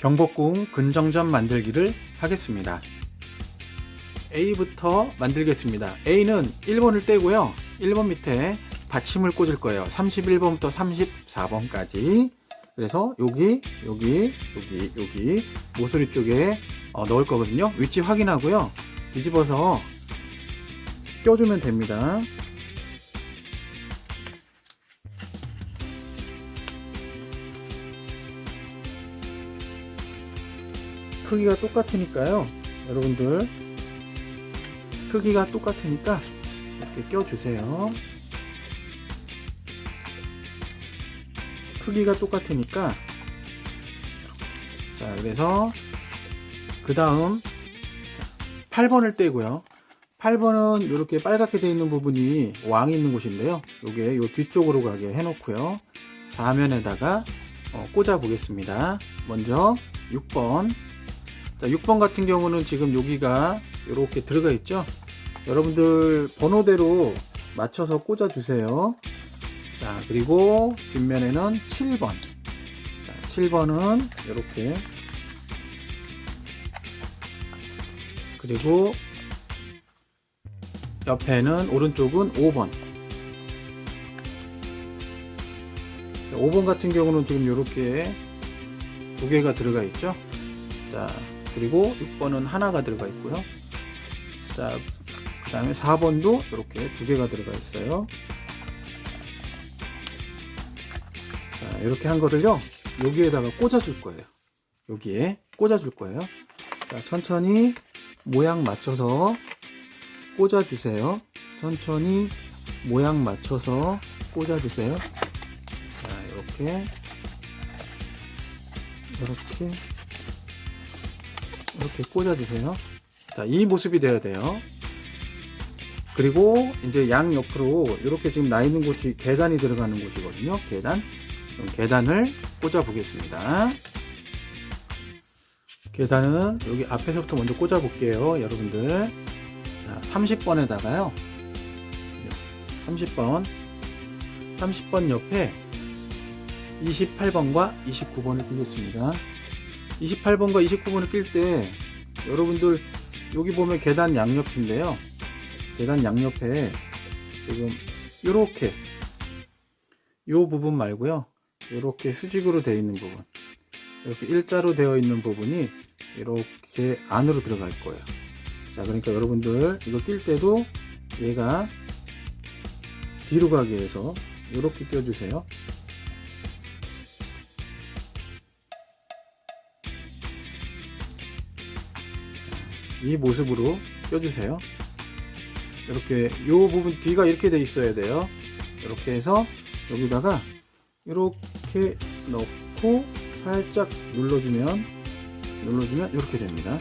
경복궁 근정전 만들기를 하겠습니다. A부터 만들겠습니다. A는 1번을 떼고요. 1번 밑에 받침을 꽂을 거예요. 31번부터 34번까지. 그래서 여기, 여기, 여기, 여기 모서리 쪽에 어, 넣을 거거든요. 위치 확인하고요. 뒤집어서 껴주면 됩니다. 크기가 똑같으니까요. 여러분들 크기가 똑같으니까 이렇게 껴주세요. 크기가 똑같으니까 자 그래서 그 다음 8번을 떼고요. 8번은 이렇게 빨갛게 되어 있는 부분이 왕이 있는 곳인데요. 요게 요 뒤쪽으로 가게 해 놓고요. 좌면에다가 어, 꽂아 보겠습니다. 먼저 6번 자, 6번 같은 경우는 지금 여기가 이렇게 들어가 있죠. 여러분들 번호대로 맞춰서 꽂아 주세요. 자, 그리고 뒷면에는 7번. 자, 7번은 이렇게 그리고 옆에는 오른쪽은 5번. 5번 같은 경우는 지금 이렇게 두 개가 들어가 있죠. 자, 그리고 6번은 하나가 들어가 있고요. 자, 그 다음에 4번도 이렇게 두 개가 들어가 있어요. 자, 이렇게 한 거를요, 여기에다가 꽂아줄 거예요. 여기에 꽂아줄 거예요. 자, 천천히 모양 맞춰서 꽂아주세요. 천천히 모양 맞춰서 꽂아주세요. 자, 이렇게, 이렇게, 이렇게 꽂아주세요. 자, 이 모습이 돼야 돼요. 그리고 이제 양 옆으로 이렇게 지금 나 있는 곳이 계단이 들어가는 곳이거든요. 계단. 계단을 꽂아 보겠습니다. 계단은 여기 앞에서부터 먼저 꽂아 볼게요. 여러분들. 자, 30번에다가요. 30번. 30번 옆에 28번과 29번을 끼겠습니다. 28번과 29번을 낄 때 여러분들 여기 보면 계단 양옆인데요. 계단 양옆에 지금 이렇게 요 부분 말고요. 이렇게 수직으로 되어 있는 부분. 이렇게 일자로 되어 있는 부분이 이렇게 안으로 들어갈 거예요. 자, 그러니까 여러분들 이거 낄 때도 얘가 뒤로 가게 해서 이렇게 껴주세요. 이 모습으로 껴주세요. 이렇게 요 부분 뒤가 이렇게 돼 있어야 돼요. 이렇게 해서 여기다가 이렇게 넣고 살짝 눌러주면 눌러주면 이렇게 됩니다.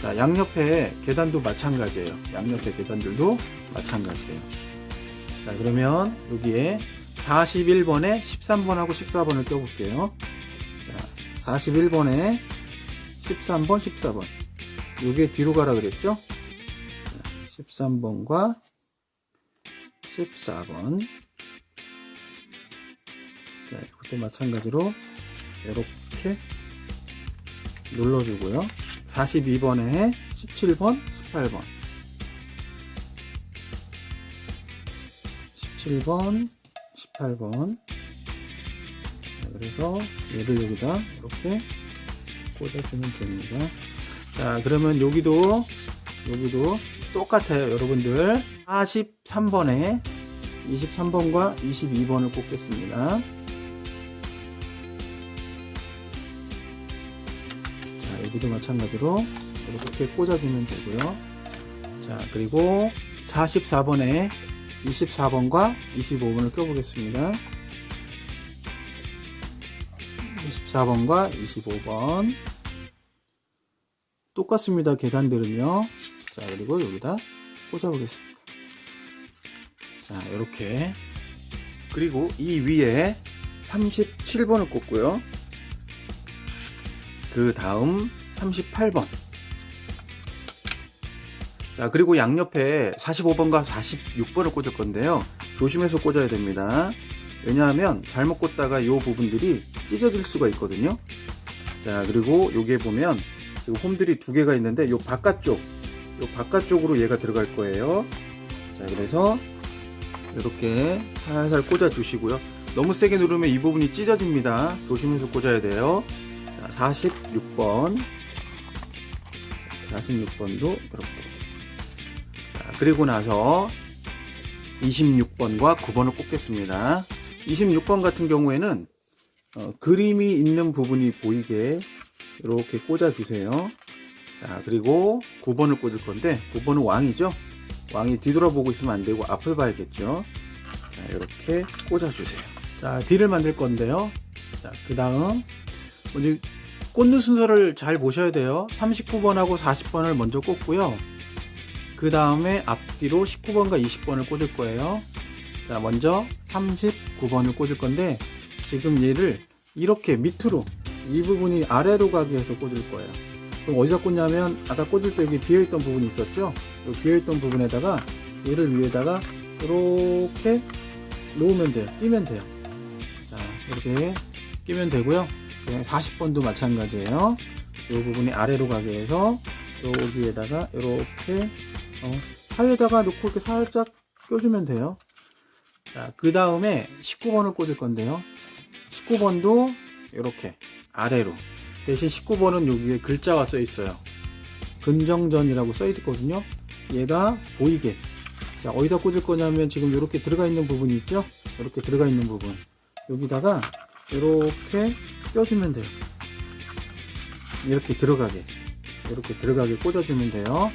자, 양옆에 계단도 마찬가지예요. 양옆에 계단들도 마찬가지예요. 자, 그러면 여기에 41번에 13번하고 14번을 껴볼게요. 자, 41번에 13번, 14번. 요게 뒤로 가라 그랬죠? 13번과 14번. 자, 이것도 마찬가지로 이렇게 눌러주고요. 42번에 17번, 18번. 17번, 18번. 자, 그래서 얘를 여기다 이렇게 꽂아주면 됩니다. 자, 그러면 여기도, 여기도 똑같아요, 여러분들. 43번에 23번과 22번을 꽂겠습니다. 자, 여기도 마찬가지로 이렇게 꽂아주면 되고요. 자, 그리고 44번에 24번과 25번을 껴보겠습니다. 24번과 25번. 똑같습니다. 계단들은요. 자, 그리고 여기다 꽂아보겠습니다. 자, 이렇게. 그리고 이 위에 37번을 꽂고요. 그 다음 38번. 자, 그리고 양옆에 45번과 46번을 꽂을 건데요. 조심해서 꽂아야 됩니다. 왜냐하면 잘못 꽂다가 이 부분들이 찢어질 수가 있거든요. 자, 그리고 여기에 보면 지금 홈들이 두 개가 있는데 요 바깥쪽, 요 바깥쪽으로 얘가 들어갈 거예요. 자, 그래서 이렇게 살살 꽂아 주시고요. 너무 세게 누르면 이 부분이 찢어집니다. 조심해서 꽂아야 돼요. 자, 46번. 46번도 이렇게. 자, 그리고 나서 26번과 9번을 꽂겠습니다. 26번 같은 경우에는 어, 그림이 있는 부분이 보이게 이렇게 꽂아 주세요. 자, 그리고 9번을 꽂을 건데 9번은 왕이죠. 왕이 뒤돌아보고 있으면 안 되고 앞을 봐야겠죠. 자, 이렇게 꽂아 주세요. 자, 뒤를 만들 건데요. 자, 그 다음 꽂는 순서를 잘 보셔야 돼요. 39번하고 40번을 먼저 꽂고요. 그 다음에 앞뒤로 19번과 20번을 꽂을 거예요. 자, 먼저 39번을 꽂을 건데, 지금 얘를 이렇게 밑으로, 이 부분이 아래로 가게 해서 꽂을 거예요. 그럼 어디다 꽂냐면, 아까 꽂을 때 여기 비어있던 부분이 있었죠? 이 비어있던 부분에다가, 얘를 위에다가, 이렇게 놓으면 돼요. 끼면 돼요. 자, 이렇게 끼면 되고요. 40번도 마찬가지예요. 이 부분이 아래로 가게 해서, 여기에다가, 이렇게 어, 사이에다가 놓고 이렇게 살짝 껴주면 돼요. 자, 그 다음에 19번을 꽂을 건데요. 19번도 이렇게 아래로. 대신 19번은 여기에 글자가 써 있어요. 근정전이라고 써 있거든요. 얘가 보이게. 자, 어디다 꽂을 거냐면 지금 이렇게 들어가 있는 부분이 있죠? 이렇게 들어가 있는 부분. 여기다가 이렇게 껴주면 돼요. 이렇게 들어가게. 이렇게 들어가게 꽂아주면 돼요.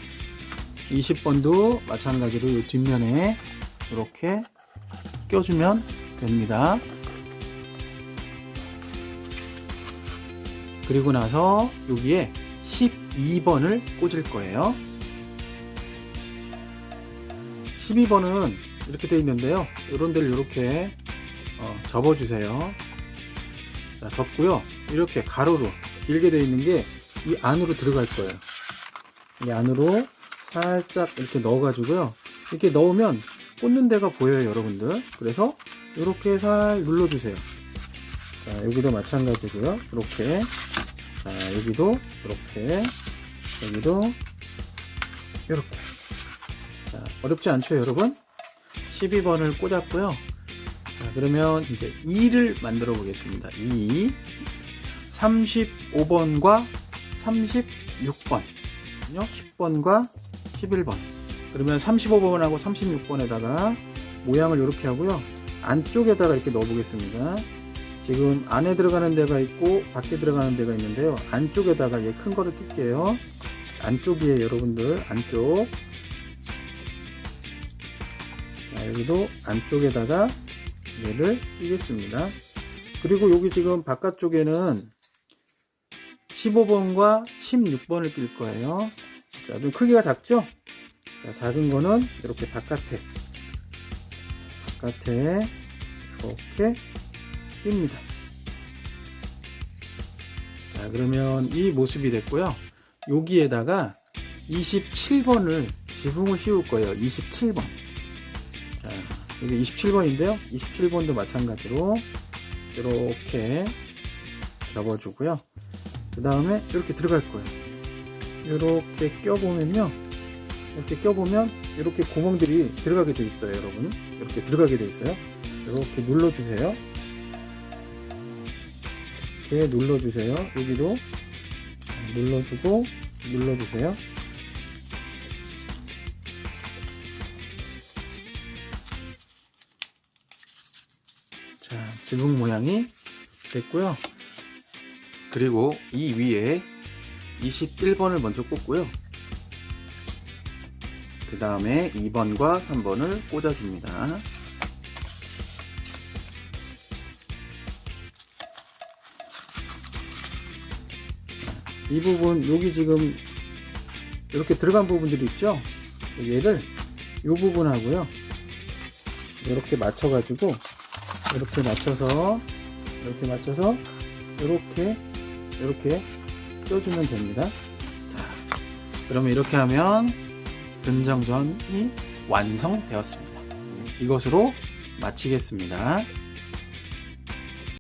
20번도 마찬가지로 이 뒷면에 이렇게 껴주면 됩니다. 그리고 나서 여기에 12번을 꽂을 거예요. 12번은 이렇게 되어 있는데요. 이런 데를 이렇게 어, 접어주세요. 자, 접고요. 이렇게 가로로 길게 되어 있는 게 이 안으로 들어갈 거예요. 이 안으로 살짝 이렇게 넣어가지고요. 이렇게 넣으면 꽂는 데가 보여요, 여러분들. 그래서 이렇게 살 눌러주세요. 자, 여기도 마찬가지고요. 이렇게. 자, 여기도 이렇게. 여기도 이렇게. 자, 어렵지 않죠, 여러분? 12번을 꽂았고요. 자, 그러면 이제 2를 만들어 보겠습니다. 2. 35번과 36번. 10번과 11번. 그러면 35번하고 36번에다가 모양을 이렇게 하고요. 안쪽에다가 이렇게 넣어 보겠습니다. 지금 안에 들어가는 데가 있고 밖에 들어가는 데가 있는데요. 안쪽에다가 얘 큰 거를 낄게요. 안쪽이에요, 여러분들. 안쪽. 자, 여기도 안쪽에다가 얘를 끼겠습니다. 그리고 여기 지금 바깥쪽에는 15번과 16번을 낄 거예요. 자, 좀 크기가 작죠? 자, 작은 거는 이렇게 바깥에, 바깥에 이렇게 낍니다. 자, 그러면 이 모습이 됐고요. 여기에다가 27번을 지붕을 씌울 거예요. 27번. 자, 이게 27번인데요. 27번도 마찬가지로 이렇게 접어주고요. 그 다음에 이렇게 들어갈 거예요. 이렇게 껴보면요. 이렇게 껴보면 이렇게 구멍들이 들어가게 돼 있어요, 여러분. 이렇게 들어가게 돼 있어요. 이렇게 눌러주세요. 이렇게 눌러주세요. 여기도 눌러주고 눌러주세요. 자, 지붕 모양이 됐고요. 그리고 이 위에 21번을 먼저 꽂고요. 그 다음에 2번과 3번을 꽂아줍니다. 이 부분, 여기 지금 이렇게 들어간 부분들이 있죠? 얘를 이 부분하고요. 이렇게 맞춰 가지고, 이렇게 맞춰서, 이렇게 맞춰서, 이렇게 이렇게 껴주면 됩니다. 자, 그러면 이렇게 하면 근정전이 완성되었습니다. 이것으로 마치겠습니다.